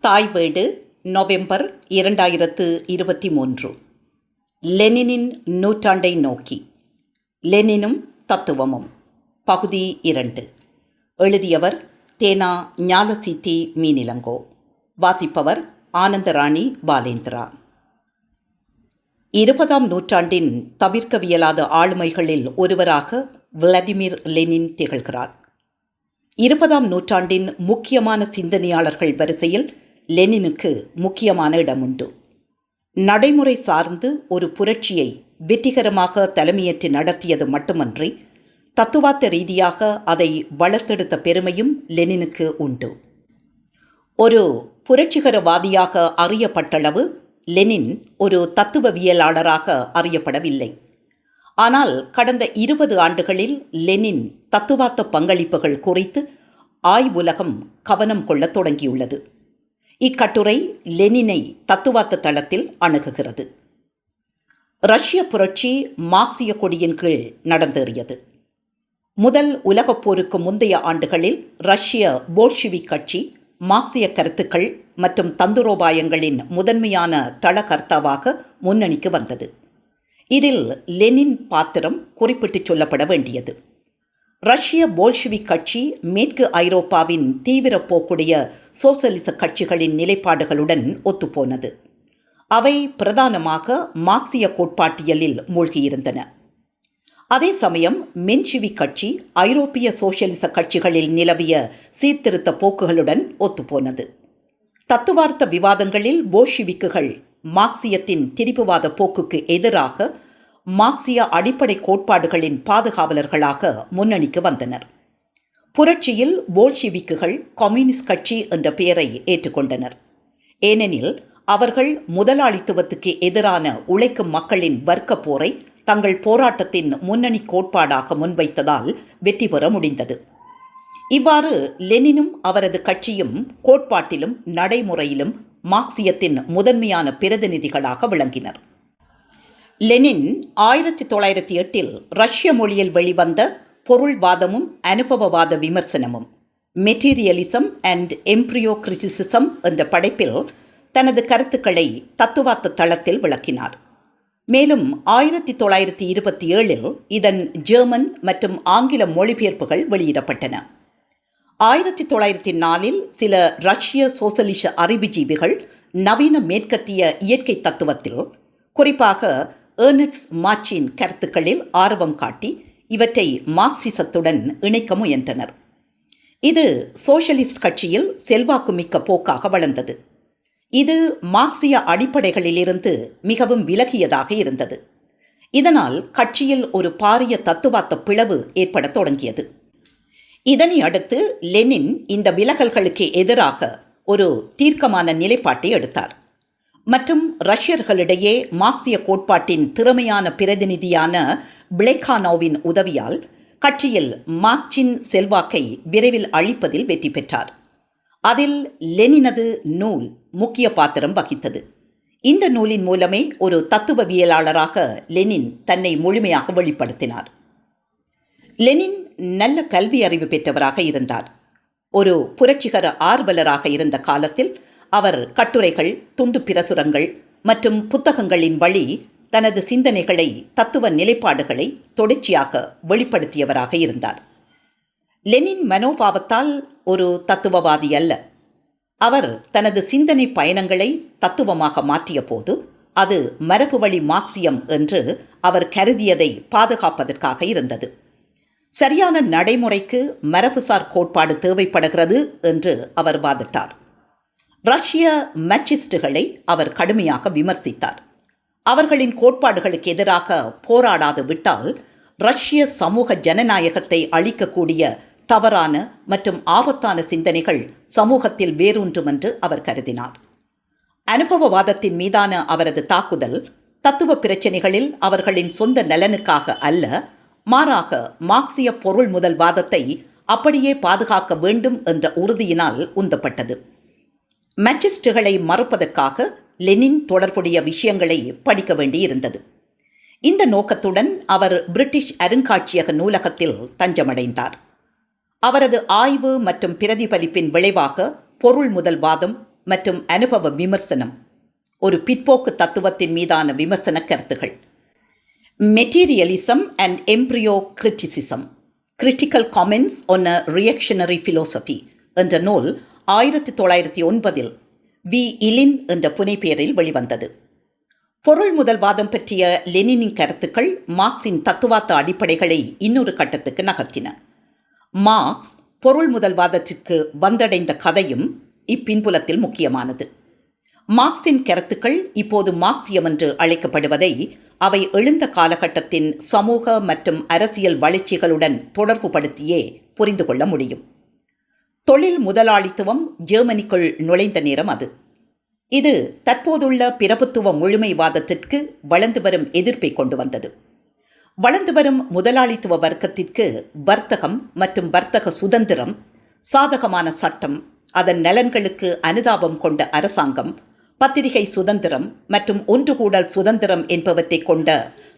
தாய் வீடு நவம்பர் இரண்டாயிரத்து இருபத்தி மூன்று. லெனினின் நூற்றாண்டை நோக்கி. லெனினும் தத்துவமும். பகுதி இரண்டு. எழுதியவர் தேனா ஞாலசீத்தி மீனிலங்கோ. வாசிப்பவர் ஆனந்தராணி பாலேந்திரா. இருபதாம் நூற்றாண்டின் தவிர்க்கவியலாத ஆளுமைகளில் ஒருவராக விளாடிமிர் லெனின் திகழ்கிறார். இருபதாம் நூற்றாண்டின் முக்கியமான சிந்தனையாளர்கள் வரிசையில் லெனினுக்கு முக்கியமான இடம் உண்டு நடைமுறை சார்ந்து ஒரு புரட்சியை வெற்றிகரமாக தலைமையேற்று நடத்தியது மட்டுமன்றி தத்துவார்த்த ரீதியாக அதை வளர்த்தெடுத்த பெருமையும் லெனினுக்கு உண்டு. ஒரு புரட்சிகரவாதியாக அறியப்பட்டளவு லெனின் ஒரு தத்துவவியலாளராக அறியப்படவில்லை. ஆனால் கடந்த இருபது ஆண்டுகளில் லெனின் தத்துவார்த்த பங்களிப்புகள் குறித்து ஆய்வுலகம் கவனம் கொள்ளத் தொடங்கியுள்ளது. இக்கட்டுரை லெனினை தத்துவார்த்த தளத்தில் அணுகுகிறது. ரஷ்ய புரட்சி மார்க்சிய கொடியின் கீழ் நடந்தேறியது. முதல் உலகப் போருக்கு முந்தைய ஆண்டுகளில் ரஷ்ய போல்ஷிவிக் கட்சி மார்க்சிய கருத்துக்கள் மற்றும் தந்துரோபாயங்களின் முதன்மையான தளகர்த்தாவாக முன்னணிக்கு வந்தது. இதில் லெனின் பாத்திரம் குறிப்பிட்டு சொல்லப்பட வேண்டியது. ரஷ்ய போல்ஷிவிக் கட்சி மேற்கு ஐரோப்பாவின் தீவிர போக்குடைய சோசலிச கட்சிகளின் நிலைப்பாடுகளுடன் ஒத்துப்போனது. அவை பிரதானமாக மார்க்சிய கோட்பாட்டியலில் மூழ்கியிருந்தன. அதே சமயம் மென்ஷிவி கட்சி ஐரோப்பிய சோசியலிச கட்சிகளில் நிலவிய சீர்திருத்த போக்குகளுடன் ஒத்துப்போனது. தத்துவார்த்த விவாதங்களில் போஷிவிக்குகள் மார்க்சியத்தின் திரிபுவாத போக்குக்கு எதிராக மார்க்சிய அடிப்படை கோட்பாடுகளின் பாதுகாவலர்களாக முன்னணிக்கு வந்தனர். புரட்சியில் போல்ஷிவிக்குகள் கம்யூனிஸ்ட் கட்சி என்ற பெயரை ஏற்றுக்கொண்டனர். ஏனெனில் அவர்கள் முதலாளித்துவத்துக்கு எதிரான உழைக்கும் மக்களின் வர்க்க போரை தங்கள் போராட்டத்தின் முன்னணி கோட்பாடாக முன்வைத்ததால் வெற்றி பெற முடிந்தது. இவ்வாறு லெனினும் அவரது கட்சியும் கோட்பாட்டிலும் நடைமுறையிலும் மார்க்சியத்தின் முதன்மையான பிரதிநிதிகளாக விளங்கினர். லெனின் ஆயிரத்தி தொள்ளாயிரத்தி எட்டில் ரஷ்ய மொழியில் வெளிவந்த பொருள்வாதமும் அனுபவவாத விமர்சனமும் மெட்டீரியலிசம் அண்ட் எம்ப்ரியோ கிரிட்டிசிசம் என்ற படைப்பில் தனது கருத்துக்களை தத்துவார்த்த தளத்தில் விளக்கினார். மேலும் ஆயிரத்தி தொள்ளாயிரத்தி இருபத்தி ஏழில் இதன் ஜெர்மன் மற்றும் ஆங்கில மொழிபெயர்ப்புகள் வெளியிடப்பட்டன. ஆயிரத்தி தொள்ளாயிரத்தி நாலில் சில ரஷ்ய சோசலிச அறிவுஜீவிகள் நவீன மேற்கத்திய இயற்கை தத்துவத்தில் குறிப்பாக ஏர்னட்ஸ் மாச்சின் கருத்துக்களில் ஆர்வம் காட்டி இவற்றை மார்க்சிசத்துடன் இணைக்க முயன்றனர். இது சோஷலிஸ்ட் கட்சியில் செல்வாக்குமிக்க போக்காக வளர்ந்தது. இது மார்க்சிய அடிப்படைகளிலிருந்து மிகவும் விலகியதாக இருந்தது. இதனால் கட்சியில் ஒரு பாரிய தத்துவார்த்த பிளவு ஏற்படத் தொடங்கியது. இதனை அடுத்து லெனின் இந்த விலகல்களுக்கு எதிராக ஒரு தீர்க்கமான நிலைப்பாட்டை எடுத்தார். மற்றும் ரஷ்யர்களிடையே மார்க்சிய கோட்பாட்டின் திறமையான பிரதிநிதியான பிளேகானோவின் உதவியால் கட்சியில் மார்க்சின் செல்வாக்கை விரைவில் அழிப்பதில் வெற்றி பெற்றார். அதில் லெனினது நூல் முக்கிய பாத்திரம் வகித்தது. இந்த நூலின் மூலமே ஒரு தத்துவவியலாளராக லெனின் தன்னை முழுமையாக வெளிப்படுத்தினார். லெனின் நல்ல கல்வி அறிவு பெற்றவராக இருந்தார். ஒரு புரட்சிகர ஆர்வலராக இருந்த காலத்தில் அவர் கட்டுரைகள் துண்டு பிரசுரங்கள் மற்றும் புத்தகங்களின் வழி தனது சிந்தனைகளை தத்துவ நிலைப்பாடுகளை தொடர்ச்சியாக வெளிப்படுத்தியவராக இருந்தார். லெனின் மனோபாவத்தால் ஒரு தத்துவவாதி அல்ல. அவர் தனது சிந்தனை பயணங்களை தத்துவமாக மாற்றிய போது அது மரபு வழி மார்க்சியம் என்று அவர் கருதியதை பாதுகாப்பதற்காக இருந்தது. சரியான நடைமுறைக்கு மரபுசார் கோட்பாடு தேவைப்படுகிறது என்று அவர் வாதிட்டார். ரஷ்ய மச்சிஸ்டுகளை அவர் கடுமையாக விமர்சித்தார். அவர்களின் கோட்பாடுகளுக்கு எதிராக போராடாது விட்டால் ரஷ்ய சமூக ஜனநாயகத்தை அளிக்கக்கூடிய தவறான மற்றும் ஆபத்தான சிந்தனைகள் சமூகத்தில் வேரூன்றும் என்று அவர் கருதினார். அனுபவவாதத்தின் மீதான அவரது தாக்குதல் தத்துவ பிரச்சனைகளில் அவர்களின் சொந்த நலனுக்காக அல்ல மாறாக மார்க்சிய பொருள் முதல் வாதத்தை அப்படியே பாதுகாக்க வேண்டும் என்ற உறுதியினால் உந்தப்பட்டது. மச்சிஸ்டுகளை மறுப்பதற்காக லெனின் தொடர்புடைய விஷயங்களை படிக்க வேண்டியிருந்தது. இந்த நோக்கத்துடன் அவர் பிரிட்டிஷ் அருங்காட்சியக நூலகத்தில் தஞ்சமடைந்தார். அவரது ஆய்வு மற்றும் பிரதிபலிப்பின் விளைவாக பொருள் முதல்வாதம் மற்றும் அனுபவ விமர்சனம் ஒரு பிற்போக்கு தத்துவத்தின் மீதான விமர்சன கருத்துகள். Materialism and empirio criticism critical comments on a reactionary philosophy என்ற நூல் ஆயிரத்தி தொள்ளாயிரத்தி ஒன்பதில் வி. இலின் என்ற புனைப்பெயரில் வெளிவந்தது. பொருள் முதல்வாதம் பற்றிய லெனினின் கருத்துக்கள் மார்க்சின் தத்துவார்த்த அடிப்படைகளை இன்னொரு கட்டத்துக்கு நகர்த்தின. மார்க்ஸ் பொருள் முதல்வாதத்திற்கு வந்தடைந்த கதையும் இப்பின்புலத்தில் முக்கியமானது. மார்க்சின் கருத்துக்கள் இப்போது மார்க்சியம் என்று அழைக்கப்படுவதை அவை எழுந்த காலகட்டத்தின் சமூக மற்றும் அரசியல் வளர்ச்சிகளுடன் தொடர்புபடுத்தியே புரிந்து கொள்ள முடியும். தொழில் முதலாளித்துவம் ஜெர்மனிக்குள் நுழைந்த நேரம் அது. இது தற்போதுள்ள பிரபுத்துவ முழுமைவாதத்திற்கு வளர்ந்து வரும் எதிர்ப்பை கொண்டு வந்தது. வளர்ந்து வரும் முதலாளித்துவ வர்க்கத்திற்கு வர்த்தகம் மற்றும் வர்த்தக சுதந்திரம் சாதகமான சட்டம் அதன் நலன்களுக்கு அனுதாபம் கொண்ட அரசாங்கம் பத்திரிகை சுதந்திரம் மற்றும் ஒன்றுகூடல் சுதந்திரம் என்பவற்றை கொண்ட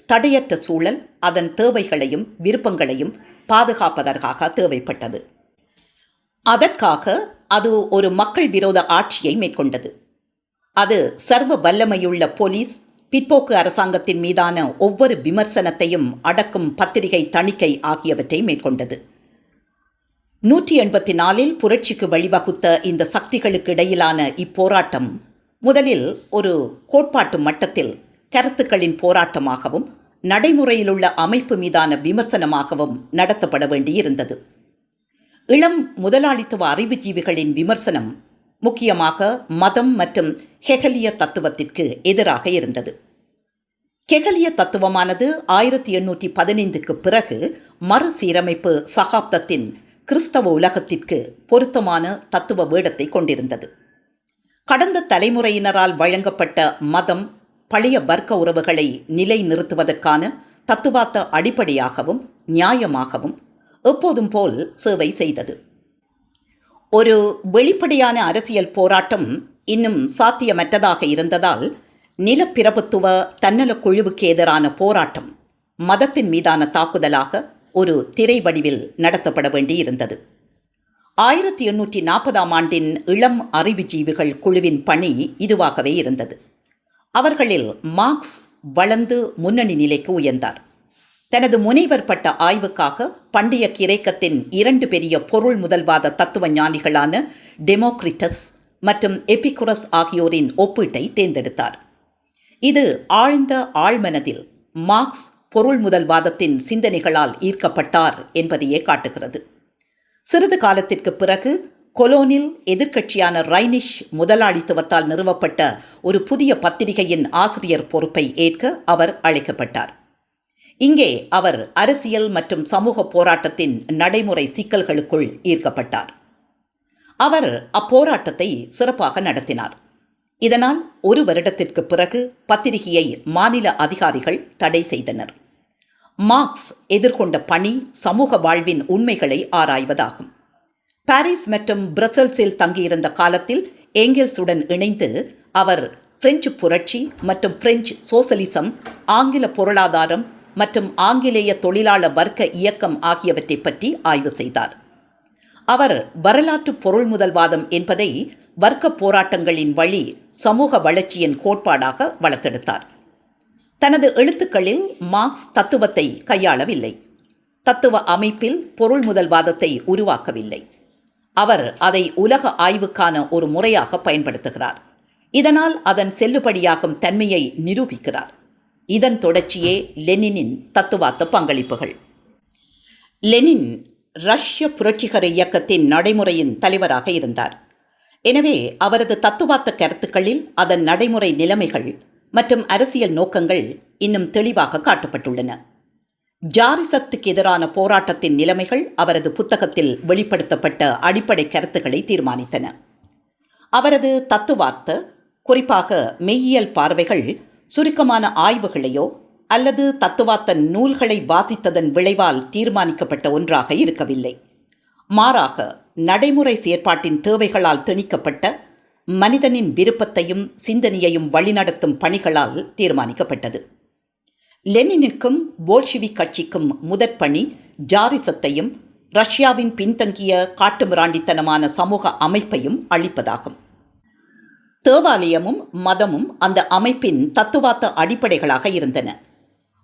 தடையற்ற சூழல் அதன் தேவைகளையும் விருப்பங்களையும் பாதுகாப்பதற்காக தேவைப்பட்டது. அதற்காக அது ஒரு மக்கள் விரோத ஆட்சியை மேற்கொண்டது. அது சர்வ வல்லமையுள்ள போலீஸ் பிற்போக்கு அரசாங்கத்தின் மீதான ஒவ்வொரு விமர்சனத்தையும் அடக்கும் பத்திரிகை தணிக்கை ஆகியவற்றை மேற்கொண்டது. நூற்றி எண்பத்தி நாலில் புரட்சிக்கு வழிவகுத்த இந்த சக்திகளுக்கு இடையிலான இப்போராட்டம் முதலில் ஒரு கோட்பாட்டு மட்டத்தில் கருத்துக்களின் போராட்டமாகவும் நடைமுறையிலுள்ள அமைப்பு மீதான விமர்சனமாகவும் நடத்தப்பட வேண்டியிருந்தது. இளம் முதலாளித்துவ அறிவுஜீவிகளின் விமர்சனம் முக்கியமாக மதம் மற்றும் ஹெகலிய தத்துவத்திற்கு எதிராக இருந்தது. ஹெகலிய தத்துவமானது ஆயிரத்தி எண்ணூற்றி பதினைந்துக்கு பிறகு மறுசீரமைப்பு சகாப்தத்தின் கிறிஸ்தவ உலகத்திற்கு பொருத்தமான தத்துவ வேடத்தை கொண்டிருந்தது. கடந்த தலைமுறையினரால் வழங்கப்பட்ட மதம் பழைய வர்க்க உறவுகளை நிலைநிறுத்துவதற்கான தத்துவார்த்த அடிப்படையாகவும் நியாயமாகவும் எப்போதும் போல் சேவை செய்தது. ஒரு வெளிப்படையான அரசியல் போராட்டம் இன்னும் சாத்தியமற்றதாக இருந்ததால் நிலப்பிரபுத்துவ தன்னல குழுவுக்கு எதிரான போராட்டம் மதத்தின் மீதான தாக்குதலாக ஒரு திரை வடிவில் நடத்தப்பட வேண்டியிருந்தது. ஆயிரத்தி எண்ணூற்றி நாற்பதாம் ஆண்டின் இளம் அறிவுஜீவிகள் குழுவின் பணி இதுவாகவே இருந்தது. அவர்களில் மார்க்ஸ் வளர்ந்து முன்னணி நிலைக்கு உயர்ந்தார். தனது முனைவர் பட்ட ஆய்வுக்காக பண்டைய கிரேக்கத்தின் இரண்டு பெரிய பொருள் முதல்வாத தத்துவ ஞானிகளான டெமோக்ரிட்டஸ் மற்றும் எபிகுரஸ் ஆகியோரின் ஒப்பீட்டை தேர்ந்தெடுத்தார். இது ஆழ்ந்த ஆழ்மனதில் மார்க்ஸ் பொருள் முதல்வாதத்தின் சிந்தனைகளால் ஈர்க்கப்பட்டார் என்பதையே காட்டுகிறது. சிறிது காலத்திற்கு பிறகு கொலோனில் எதிர்க்கட்சியான ரைனிஷ் முதலாளித்துவத்தால் நிறுவப்பட்ட ஒரு புதிய பத்திரிகையின் ஆசிரியர் பொறுப்பை ஏற்க அவர் அழைக்கப்பட்டார். இங்கே அவர் அரசியல் மற்றும் சமூக போராட்டத்தின் நடைமுறை சிக்கல்களுக்குள் ஈர்க்கப்பட்டார். அவர் அப்போராட்டத்தை சிறப்பாக நடத்தினார். இதனால் ஒரு வருடத்திற்கு பிறகு பத்திரிகையை மாநில அதிகாரிகள் தடை செய்தனர். மார்க்ஸ் எதிர்கொண்ட பணி சமூக வாழ்வின் உண்மைகளை ஆராய்வதாகும். பாரிஸ் மற்றும் பிரசல்ஸில் தங்கியிருந்த காலத்தில் ஏங்கல்ஸுடன் இணைந்து அவர் பிரெஞ்சு புரட்சி மற்றும் பிரெஞ்சு சோசலிசம் ஆங்கில பொருளாதாரம் மற்றும் ஆங்கிலேய தொழிலாள வர்க்க இயக்கம் ஆகியவற்றை பற்றி ஆய்வு செய்தார். அவர் வரலாற்று பொருள் முதல்வாதம் என்பதை வர்க்க போராட்டங்களின் வழி சமூக வளர்ச்சியின் கோட்பாடாக வளர்த்தெடுத்தார். தனது எழுத்துக்களில் மார்க்ஸ் தத்துவத்தை கையாளவில்லை. தத்துவ அமைப்பில் பொருள் முதல்வாதத்தை உருவாக்கவில்லை. அவர் அதை உலக ஆய்வுக்கான ஒரு முறையாக பயன்படுத்துகிறார். இதனால் அதன் செல்லுபடியாகும் தன்மையை நிரூபிக்கிறார். இதன் தொடர்ச்சியே லெனினின் தத்துவார்த்த பங்களிப்புகள். லெனின் ரஷ்ய புரட்சிகர இயக்கத்தின் நடைமுறையின் தலைவராக இருந்தார். எனவே அவரது தத்துவார்த்த கருத்துக்களில் அதன் நடைமுறை நிலைமைகள் மற்றும் அரசியல் நோக்கங்கள் இன்னும் தெளிவாக காட்டப்பட்டுள்ளன. ஜாரிசத்துக்கு எதிரான போராட்டத்தின் நிலைமைகள் அவரது புத்தகத்தில் வெளிப்படுத்தப்பட்ட அடிப்படை கருத்துக்களை தீர்மானித்தன. அவரது தத்துவார்த்த குறிப்பாக மெய்யியல் பார்வைகள் சுருக்கமான ஆய்வுகளையோ அல்லது தத்துவார்த்த நூல்களை வாசித்ததன் விளைவால் தீர்மானிக்கப்பட்ட ஒன்றாக இருக்கவில்லை. மாறாக நடைமுறை செயற்பாட்டின் தேவைகளால் திணிக்கப்பட்ட மனிதனின் விருப்பத்தையும் சிந்தனையையும் வழிநடத்தும் பணிகளால் தீர்மானிக்கப்பட்டது. லெனினுக்கும் போல்ஷிவி கட்சிக்கும் முதற்பணி ஜாரிசத்தையும் ரஷ்யாவின் பின்தங்கிய காட்டுமிராண்டித்தனமான சமூக அமைப்பையும் அளிப்பதாகும் தேவாலயமும் மதமும் அந்த அமைப்பின் தத்துவார்த்த அடிப்படைகளாக இருந்தன.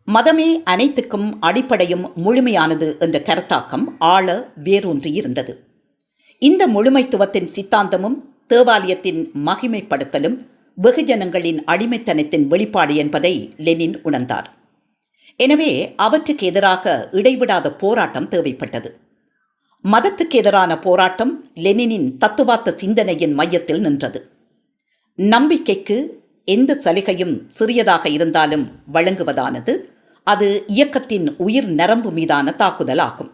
மதமே அனைத்துக்கும் அடிப்படையும் முழுமையானது என்ற கருத்தாக்கம் ஆழ வேரூன்றி இருந்தது. இந்த முழுமைத்துவத்தின் சித்தாந்தமும் தேவாலயத்தின் மகிமைப்படுத்தலும் வெகுஜனங்களின் அடிமைத்தனத்தின் வெளிப்பாடு என்பதை லெனின் உணர்ந்தார். எனவே அவற்றுக்கு எதிராக இடைவிடாத போராட்டம் தேவைப்பட்டது. மதத்துக்கு எதிரான போராட்டம் லெனினின் தத்துவார்த்த சிந்தனையின் மையத்தில் நின்றது. நம்பிக்கைக்கு எந்த சலுகையும் சிறியதாக இருந்தாலும் வழங்குவதானது அது இயக்கத்தின் உயிர் நரம்பு மீதான தாக்குதலாகும்.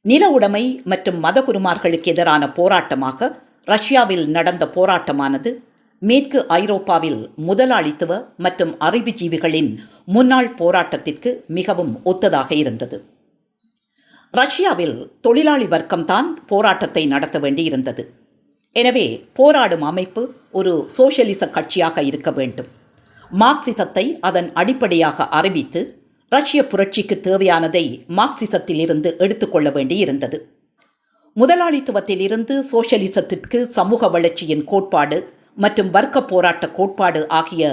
நில உடைமை மற்றும் மதகுருமார்களுக்கு எதிரான போராட்டமாக ரஷ்யாவில் நடந்த போராட்டமானது மேற்கு ஐரோப்பாவில் முதலாளித்துவ மற்றும் அறிவுஜீவிகளின் முன்னாள் போராட்டத்திற்கு மிகவும் ஒத்ததாக இருந்தது. ரஷ்யாவில் தொழிலாளி வர்க்கம்தான் போராட்டத்தை நடத்த வேண்டியிருந்தது. எனவே போராடும் அமைப்பு ஒரு சோசியலிச கட்சியாக இருக்க வேண்டும். மார்க்சிசத்தை அதன் அடிப்படையாக அறிவித்து ரஷ்ய புரட்சிக்கு தேவையானதை மார்க்சிசத்திலிருந்து எடுத்துக்கொள்ள வேண்டியிருந்தது. முதலாளித்துவத்திலிருந்து சோசியலிசத்திற்கு சமூக வளர்ச்சியின் கோட்பாடு மற்றும் வர்க்க போராட்ட கோட்பாடு ஆகிய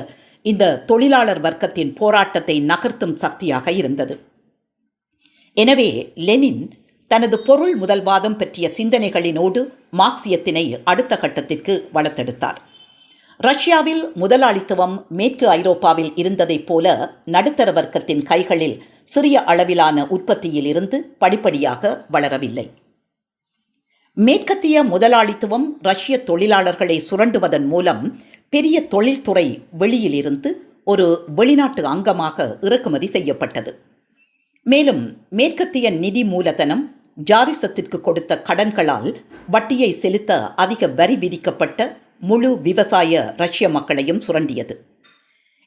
இந்த தொழிலாளர் வர்க்கத்தின் போராட்டத்தை நகர்த்தும் சக்தியாக இருந்தது. எனவே லெனின் தனது பொருள் முதல்வாதம் பற்றிய சிந்தனைகளினோடு மார்க்சியத்தினை அடுத்த கட்டத்திற்கு வளர்த்தெடுத்தார். ரஷ்யாவில் முதலாளித்துவம் மேற்கு ஐரோப்பாவில் இருந்ததைப் போல நடுத்தர வர்க்கத்தின் கைகளில் சிறிய அளவிலான உற்பத்தியில் இருந்து படிப்படியாக வளரவில்லை. மேற்கத்திய முதலாளித்துவம் ரஷ்ய தொழிலாளர்களை சுரண்டுவதன் மூலம் பெரிய தொழில்துறை வெளியிலிருந்து ஒரு வெளிநாட்டு அங்கமாக இறக்குமதி செய்யப்பட்டது. மேலும் மேற்கத்திய நிதி மூலதனம் ஜாரிசத்திற்கு கொடுத்த கடன்களால் வட்டியை செலுத்த அதிக வரி விதிக்கப்பட்ட முழு விவசாய ரஷ்ய மக்களையும் சுரண்டியது.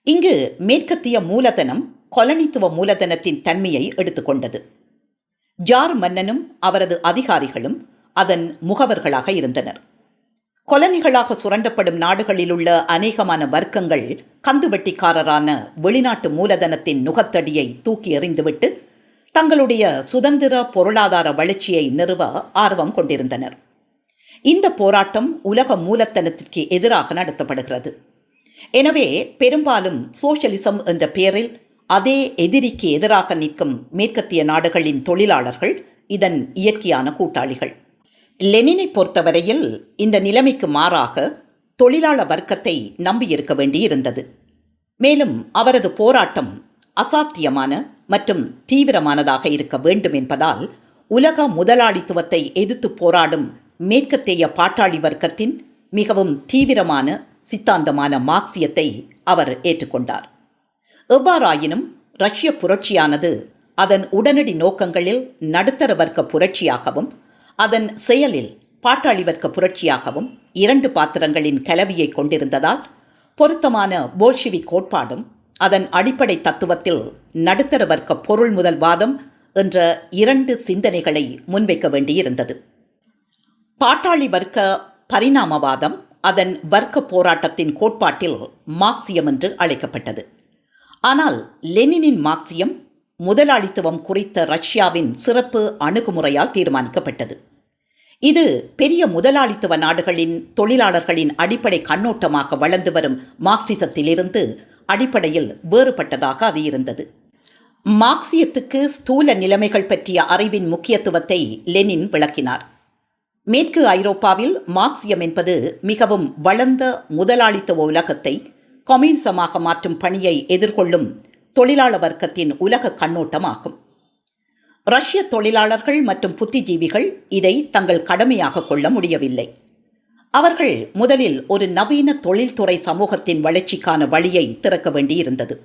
இங்கு மேற்கத்திய மூலதனம் கொலனித்துவ மூலதனத்தின் தன்மையை எடுத்துக்கொண்டது. ஜார் மன்னனும் அவரது அதிகாரிகளும் அதன் முகவர்களாக இருந்தனர். கொலனிகளாக சுரண்டப்படும் நாடுகளில் உள்ள அநேகமான வர்க்கங்கள் கந்துவட்டிக்காரரான வெளிநாட்டு மூலதனத்தின் நுகத்தடியை தூக்கி எறிந்துவிட்டு தங்களுடைய சுதந்திர பொருளாதார வளர்ச்சியை நிறுவ ஆர்வம் கொண்டிருந்தனர். இந்த போராட்டம் உலக மூலத்தனத்திற்கு எதிராக நடத்தப்படுகிறது. எனவே பெரும்பாலும் சோஷலிசம் என்ற பெயரில் அதே எதிரிக்கு எதிராக நிற்கும் மேற்கத்திய நாடுகளின் தொழிலாளர்கள் இதன் இயற்கையான கூட்டாளிகள். லெனினை பொறுத்தவரையில் இந்த நிலைமைக்கு மாறாக தொழிலாள வர்க்கத்தை நம்பியிருக்க வேண்டியிருந்தது. மேலும் அவரது போராட்டம் அசாத்தியமான மற்றும் தீவிரமானதாக இருக்க வேண்டும் என்பதால் உலக முதலாளித்துவத்தை எதிர்த்து போராடும் மேற்கத்தேய பாட்டாளி வர்க்கத்தின் மிகவும் தீவிரமான சித்தாந்தமான மார்க்சியத்தை அவர் ஏற்றுக்கொண்டார். எவ்வாறாயினும் ரஷ்ய புரட்சியானது அதன் உடனடி நோக்கங்களில் நடுத்தர வர்க்க புரட்சியாகவும் அதன் செயலில் பாட்டாளி வர்க்க புரட்சியாகவும் இரண்டு பாத்திரங்களின் கலவியை கொண்டிருந்ததால் பொருத்தமான போல்ஷிவிக் கோட்பாடும் அதன் அடிப்படை தத்துவத்தில் நடுத்தர வர்க்க பொருள் முதல் வாதம் என்ற இரண்டு சிந்தனைகளை முன்வைக்க வேண்டியிருந்தது. பாட்டாளி வர்க்க பரிணாமவாதம் அதன் வர்க்க போராட்டத்தின் கோட்பாட்டில் மார்க்சியம் என்று அழைக்கப்பட்டது. ஆனால் லெனினின் மார்க்சியம் முதலாளித்துவம் குறித்த ரஷ்யாவின் சிறப்பு அணுகுமுறையால் தீர்மானிக்கப்பட்டது. இது பெரிய முதலாளித்துவ நாடுகளின் தொழிலாளர்களின் அடிப்படை கண்ணோட்டமாக வளர்ந்து வரும் மார்க்சிசத்திலிருந்து அடிப்படையில் வேறுபட்டதாக அது இருந்தது. மார்க்சியத்துக்கு ஸ்தூல நிலைமைகள் பற்றிய அறிவின் முக்கியத்துவத்தை லெனின் விளக்கினார். மேற்கு ஐரோப்பாவில் மார்க்சியம் என்பது மிகவும் வளர்ந்த முதலாளித்துவ உலகத்தை கம்யூனிசமாக மாற்றும் பணியை எதிர்கொள்ளும் தொழிலாள வர்க்கத்தின் உலக கண்ணோட்டமாகும். ரஷ்ய தொழிலாளர்கள் மற்றும் புத்திஜீவிகள் இதை தங்கள் கடமையாக கொள்ள முடியவில்லை. அவர்கள் முதலில் ஒரு நவீன தொழில்துறை சமூகத்தின் வளர்ச்சிக்கான வழியை திறக்க வேண்டியிருந்தது.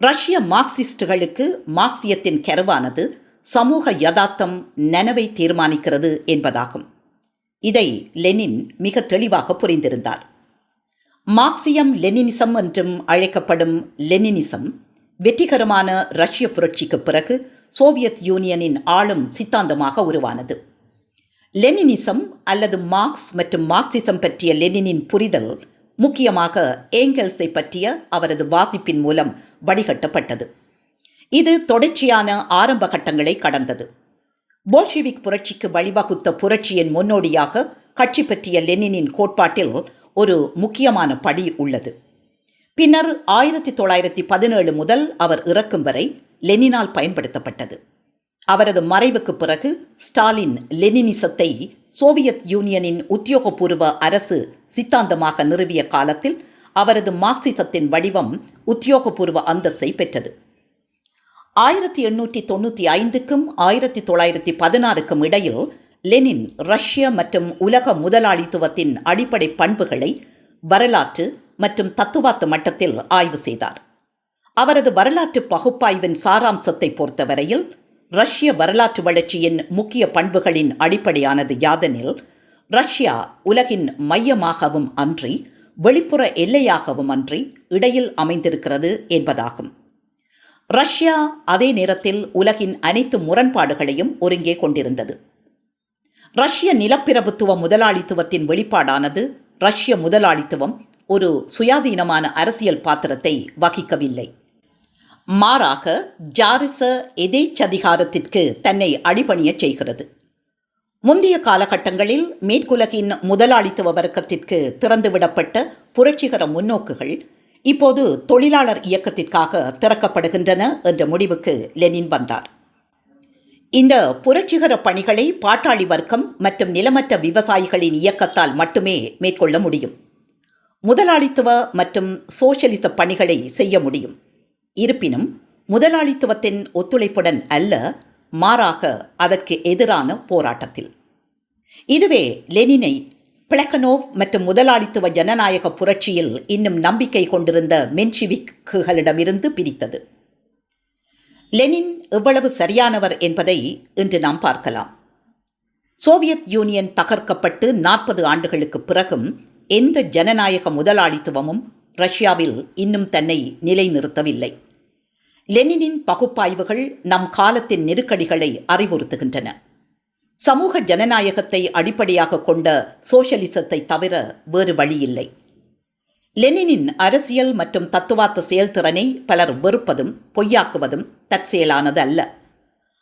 ரஷ்ய மார்க்சிஸ்டுகளுக்கு மார்க்சியத்தின் கருவானது சமூக யதார்த்தம் நனவை தீர்மானிக்கிறது என்பதாகும். இதை லெனின் மிக தெளிவாக புரிந்திருந்தார். மார்க்சியம் லெனினிசம் என்றும் அழைக்கப்படும் லெனினிசம் வெற்றிகரமான ரஷ்ய புரட்சிக்கு பிறகு சோவியத் யூனியனின் ஆளும் சித்தாந்தமாக உருவானது. லெனினிசம் அல்லது மார்க்ஸ் மற்றும் மார்க்சிசம் பற்றிய லெனினின் புரிதல் முக்கியமாக ஏங்கல்ஸை பற்றிய அவரது வாசிப்பின் மூலம் வடிகட்டப்பட்டது. இது தொடர்ச்சியான ஆரம்ப கட்டங்களை கடந்தது. போல்ஷிவிக் புரட்சிக்கு வழிவகுத்த புரட்சியின் முன்னோடியாக கட்சி பற்றிய லெனினின் கோட்பாட்டில் ஒரு முக்கியமான படி உள்ளது. பின்னர் ஆயிரத்தி தொள்ளாயிரத்தி பதினேழு முதல் அவர் இறக்கும் வரை லெனினால் பயன்படுத்தப்பட்டது. அவரது மறைவுக்கு பிறகு ஸ்டாலின் லெனினிசத்தை சோவியத் யூனியனின் உத்தியோகபூர்வ அரசு சித்தாந்தமாக நிறுவிய காலத்தில் அவரது மார்க்சிசத்தின் வடிவம் உத்தியோகபூர்வ அந்தஸ்தை பெற்றது. ஆயிரத்தி எண்ணூற்றி தொண்ணூற்றி ஐந்துக்கும் ஆயிரத்தி தொள்ளாயிரத்தி பதினாறுக்கும் இடையில் லெனின் ரஷ்ய மற்றும் உலக முதலாளித்துவத்தின் அடிப்படை பண்புகளை வரலாற்று மற்றும் தத்துவார்த்த மட்டத்தில் ஆய்வு செய்தார். அவரது வரலாற்று பகுப்பாய்வின் சாராம்சத்தை பொறுத்தவரையில் ரஷ்ய வரலாற்று வளர்ச்சியின் முக்கிய பண்புகளின் அடிப்படையானது யாதெனில் ரஷ்யா உலகின் மையமாகவும் அன்றி வெளிப்புற எல்லையாகவும் அன்றி இடையில் அமைந்திருக்கிறது என்பதாகும். ரஷ்யா அதே நேரத்தில் உலகின் அனைத்து முரண்பாடுகளையும் ஒருங்கே கொண்டிருந்தது. ரஷ்ய நிலப்பிரபுத்துவ முதலாளித்துவத்தின் வெளிப்பாடானது ரஷ்ய முதலாளித்துவம் ஒரு சுயாதீனமான அரசியல் பாத்திரத்தை வகிக்கவில்லை. மாறாக ஜாரிச எதேச்சதிகாரத்திற்கு தன்னை அடிபணியச் செய்கிறது. முந்தைய காலகட்டங்களில் மேற்குலகின் முதலாளித்துவ வர்க்கத்திற்கு திறந்துவிடப்பட்ட புரட்சிகர முன்னோக்குகள் இப்போது தொழிலாளர் இயக்கத்திற்காக திறக்கப்படுகின்றன என்ற முடிவுக்கு லெனின் வந்தார். இந்த புரட்சிகர பணிகளை பாட்டாளி வர்க்கம் மற்றும் நிலமற்ற விவசாயிகளின் இயக்கத்தால் மட்டுமே மேற்கொள்ள முடியும். முதலாளித்துவ மற்றும் சோசியலிச பணிகளை செய்ய முடியும். இருப்பினும் முதலாளித்துவத்தின் ஒத்துழைப்புடன் அல்ல மாறாக அதற்கு எதிரான போராட்டத்தில். இதுவே லெனினை பிளக்கனோவ் மற்றும் முதலாளித்துவ ஜனநாயக புரட்சியில் இன்னும் நம்பிக்கை கொண்டிருந்த மென்ஷிவிக்குகளிடமிருந்து பிரித்தது. லெனின் எவ்வளவு சரியானவர் என்பதை இன்று நாம் பார்க்கலாம். சோவியத் யூனியன் தகர்க்கப்பட்டு நாற்பது ஆண்டுகளுக்கு பிறகும் எந்த ஜனநாயக முதலாளித்துவமும் ரஷ்யாவில் இன்னும் தன்னை நிலைநிறுத்தவில்லை. லெனினின் பகுப்பாய்வுகள் நம் காலத்தின் நெருக்கடிகளை அறிவுறுத்துகின்றன. சமூக ஜனநாயகத்தை அடிப்படையாக கொண்ட சோஷலிசத்தை தவிர வேறு வழியில்லை. லெனினின் அரசியல் மற்றும் தத்துவார்த்த செயல்திறனை பலர் வெறுப்பதும் பொய்யாக்குவதும் தற்செயலானது அல்ல.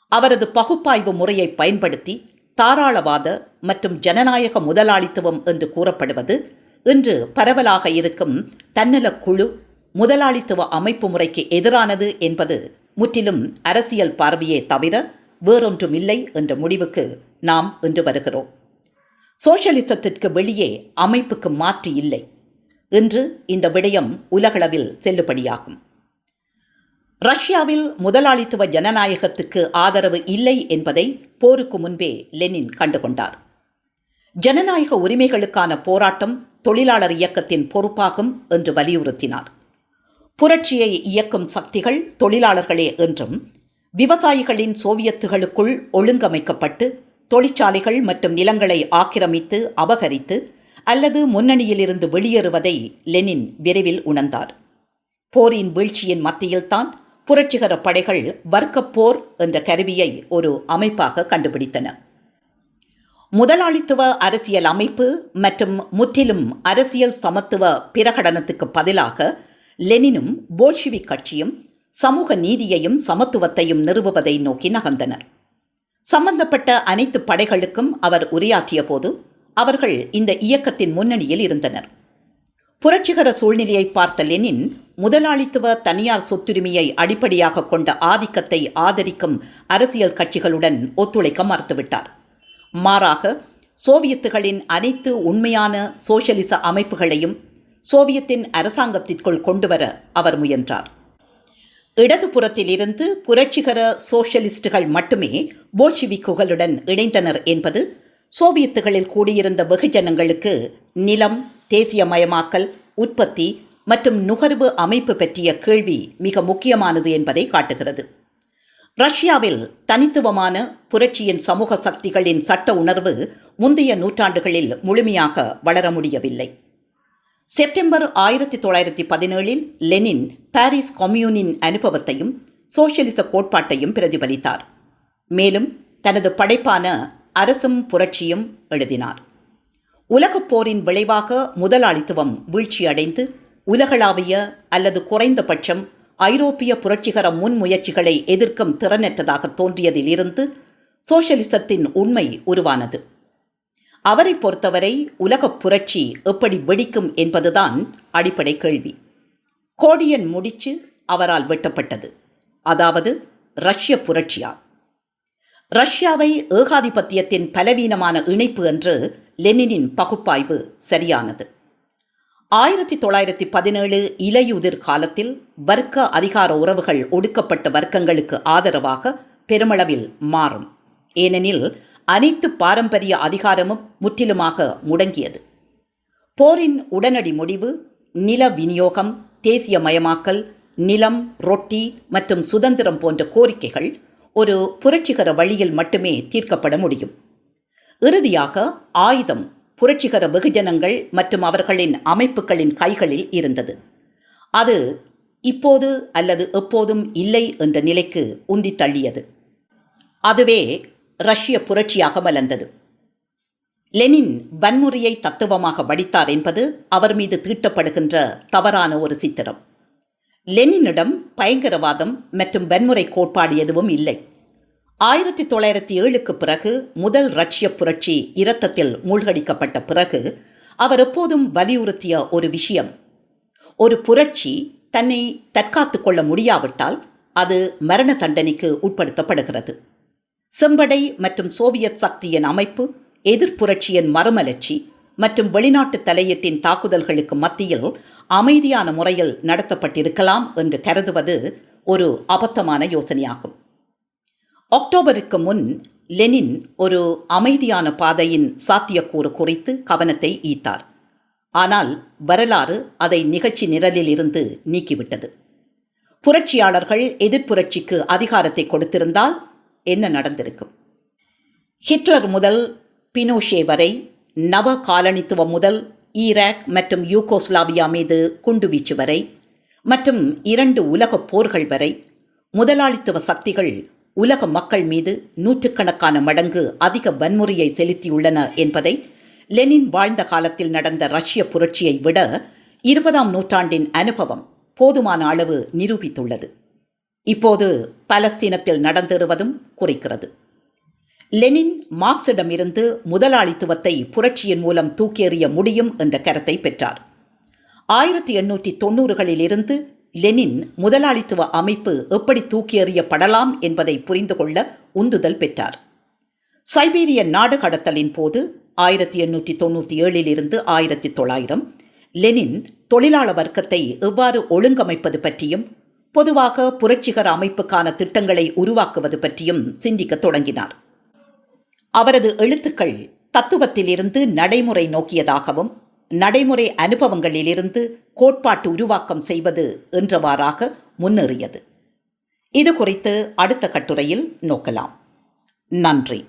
அவரது பகுப்பாய்வு முறையை பயன்படுத்தி தாராளவாத மற்றும் ஜனநாயக முதலாளித்துவம் என்று கூறப்படுவது இன்று பரவலாக இருக்கும் தன்னல குழு முதலாளித்துவ அமைப்பு முறைக்கு எதிரானது என்பது முற்றிலும் அரசியல் பார்வையே தவிர வேறொன்றும் இல்லை என்ற முடிவுக்கு நாம் இன்று வருகிறோம். சோஷலிசத்திற்கு வெளியே அமைப்புக்கு மாற்று இல்லை. இன்று இந்த விடயம் உலகளவில் செல்லுபடியாகும். ரஷ்யாவில் முதலாளித்துவ ஜனநாயகத்துக்கு ஆதரவு இல்லை என்பதை போருக்கு முன்பே லெனின் கண்டுகொண்டார். ஜனநாயக உரிமைகளுக்கான போராட்டம் தொழிலாளர் இயக்கத்தின் பொறுப்பாகும் என்று வலியுறுத்தினார். புரட்சியை இயக்கும் சக்திகள் தொழிலாளர்களே என்றும் விவசாயிகளின் சோவியத்துகளுக்குள் ஒழுங்கமைக்கப்பட்டு தொழிற்சாலைகள் மற்றும் நிலங்களை ஆக்கிரமித்து அபகரித்து அல்லது முன்னணியிலிருந்து வெளியேறுவதை லெனின் விரைவில் உணர்ந்தார். போரின் வீழ்ச்சியின் மத்தியில்தான் புரட்சிகர படைகள் வர்க்கப்போர் என்ற கருவியை ஒரு அமைப்பாக கண்டுபிடித்தன. முதலாளித்துவ அரசியல் அமைப்பு மற்றும் முற்றிலும் அரசியல் சமத்துவ பிரகடனத்துக்கு பதிலாக லெனினும் போல்ஷிவிக் கட்சியும் சமூக நீதியையும் சமத்துவத்தையும் நிறுவுவதை நோக்கி நகர்ந்தனர். சம்பந்தப்பட்ட அனைத்து படைகளுக்கும் அவர் உரையாற்றிய போது அவர்கள் இந்த இயக்கத்தின் முன்னணியில் இருந்தனர். புரட்சிகர சூழ்நிலையை பார்த்த லெனின் முதலாளித்துவ தனியார் சொத்துரிமையை அடிப்படையாக கொண்ட ஆதிக்கத்தை ஆதரிக்கும் அரசியல் கட்சிகளுடன் ஒத்துழைக்க மறுத்துவிட்டார். மாறாக சோவியத்துகளின் அனைத்து உண்மையான சோசியலிச அமைப்புகளையும் சோவியத்தின் அரசாங்கத்திற்குள் கொண்டுவர அவர் முயன்றார். இடதுபுறத்திலிருந்து புரட்சிகர சோஷலிஸ்டுகள் மட்டுமே போல்ஷிவிக்குகளுடன் இணைந்தனர் என்பது சோவியத்துகளில் கூடியிருந்த வெகுஜனங்களுக்கு நிலம் தேசியமயமாக்கல் உற்பத்தி மற்றும் நுகர்வு அமைப்பு பற்றிய கேள்வி மிக முக்கியமானது என்பதை காட்டுகிறது. ரஷ்யாவில் தனித்துவமான புரட்சியின் சமூக சக்திகளின் சட்ட உணர்வு முந்தைய நூற்றாண்டுகளில் முழுமையாக வளர முடியவில்லை. செப்டம்பர் ஆயிரத்தி தொள்ளாயிரத்தி பதினேழில் லெனின் பாரிஸ் கொம்யூனின் அனுபவத்தையும் சோசியலிச கோட்பாட்டையும் பிரதிபலித்தார். மேலும் தனது படைப்பான அரசும் புரட்சியும் எழுதினார். உலகப் போரின் விளைவாக முதலாளித்துவம் வீழ்ச்சியடைந்து உலகளாவிய அல்லது குறைந்தபட்சம் ஐரோப்பிய புரட்சிகர முன்முயற்சிகளை எதிர்க்கும் திறனற்றதாக தோன்றியதிலிருந்து சோசியலிசத்தின் உண்மை உருவானது. அவரை பொறுத்தவரை உலகப் புரட்சி எப்படி வெடிக்கும் என்பதுதான் அடிப்படை கேள்வி. கோடியன் முடிச்சு அவரால் வெட்டப்பட்டது. அதாவது ரஷ்ய புரட்சியால் ரஷ்யாவை ஏகாதிபத்தியத்தின் பலவீனமான இணைப்பு என்று லெனினின் பகுப்பாய்வு சரியானது. ஆயிரத்தி தொள்ளாயிரத்தி பதினேழு இலையுதிர் காலத்தில் வர்க்க அதிகார உறவுகள் ஒடுக்கப்பட்ட வர்க்கங்களுக்கு ஆதரவாக பெருமளவில் மாறும். ஏனெனில் அனைத்து பாரம்பரிய அதிகாரமும் முற்றிலுமாக முடங்கியது. போரின் உடனடி முடிவு நில விநியோகம் தேசியமயமாக்கல் நிலம் ரொட்டி மற்றும் சுதந்திரம் போன்ற கோரிக்கைகள் ஒரு புரட்சிகர வழியில் மட்டுமே தீர்க்கப்பட முடியும். இறுதியாக ஆயுதம் புரட்சிகர வெகுஜனங்கள் மற்றும் அவர்களின் அமைப்புகளின் கைகளில் இருந்தது. அது இப்போது அல்லது எப்போதும் இல்லை என்ற நிலைக்கு உந்தி தள்ளியது. அதுவே ரஷ்ய புரட்சியாக மலர்ந்தது லெனின் வன்முறையை தத்துவமாக வடித்தார் என்பது அவர் மீது தீட்டப்படுகின்ற தவறான ஒரு சித்திரம். லெனினிடம் பயங்கரவாதம் மற்றும் வன்முறை கோட்பாடு எதுவும் இல்லை. ஆயிரத்தி தொள்ளாயிரத்தி ஏழுக்கு பிறகு முதல் ரஷ்ய புரட்சி இரத்தத்தில் மூழ்கடிக்கப்பட்ட பிறகு அவர் எப்போதும் வலியுறுத்திய ஒரு விஷயம். ஒரு புரட்சி தன்னை தற்காத்து கொள்ள முடியாவிட்டால் அது மரண தண்டனைக்கு உட்படுத்தப்படுகிறது. செம்படை மற்றும் சோவியத் சக்தியின் அமைப்பு எதிர்ப்புரட்சியின் மறுமலர்ச்சி மற்றும் வெளிநாட்டு தலையீட்டின் தாக்குதல்களுக்கு மத்தியில் அமைதியான முறையில் நடத்தப்பட்டிருக்கலாம் என்று கருதுவது ஒரு அபத்தமான யோசனையாகும். அக்டோபருக்கு முன் லெனின் ஒரு அமைதியான பாதையின் சாத்தியக்கூறு குறித்து கவனத்தை ஈர்த்தார். ஆனால் வரலாறு அதை நிகழ்ச்சி நிரலில் இருந்து நீக்கிவிட்டது. புரட்சியாளர்கள் எதிர்ப்புரட்சிக்கு அதிகாரத்தை கொடுத்திருந்தால் என்ன நடந்திருக்கும்? ஹிட்லர் முதல் பினோஷே வரை நவ காலனித்துவம் முதல் ஈராக் மற்றும் யூகோஸ்லாவியா மீது குண்டுவீச்சு வரை மற்றும் இரண்டு உலகப் போர்கள் வரை முதலாளித்துவ சக்திகள் உலக மக்கள் மீது நூற்றுக்கணக்கான மடங்கு அதிக வன்முறையை செலுத்தியுள்ளன என்பதை லெனின் வாழ்ந்த காலத்தில் நடந்த ரஷ்ய புரட்சியை விட இருபதாம் நூற்றாண்டின் அனுபவம் போதுமான அளவு நிரூபித்துள்ளது. இப்போது பலஸ்தீனத்தில் நடந்தேறுவதும் குறிக்கிறது. லெனின் மார்க்சிடமிருந்து முதலாளித்துவத்தை புரட்சியின் மூலம் தூக்கேறிய முடியும் என்ற கருத்தை பெற்றார். ஆயிரத்தி எண்ணூற்றி தொண்ணூறுகளில் இருந்து லெனின் முதலாளித்துவ அமைப்பு எப்படி தூக்கி எறியப்படலாம் என்பதை புரிந்து கொள்ள உந்துதல் பெற்றார். சைபீரிய நாடு கடத்தலின் போது ஆயிரத்தி எண்ணூற்றி தொண்ணூற்றி ஏழில் இருந்து ஆயிரத்தி தொள்ளாயிரம் லெனின் தொழிலாள வர்க்கத்தை எவ்வாறு ஒழுங்கமைப்பது பற்றியும் பொதுவாக புரட்சிகர அமைப்புக்கான திட்டங்களை உருவாக்குவது பற்றியும் சிந்திக்கத் தொடங்கினார். அவரது எழுத்துக்கள் தத்துவத்திலிருந்து நடைமுறை நோக்கியதாகவும் நடைமுறை அனுபவங்களிலிருந்து கோட்பாட்டு உருவாக்கம் செய்வது என்றவாறாக முன்னேறியது. இது குறித்து அடுத்த கட்டுரையில் நோக்கலாம். நன்றி.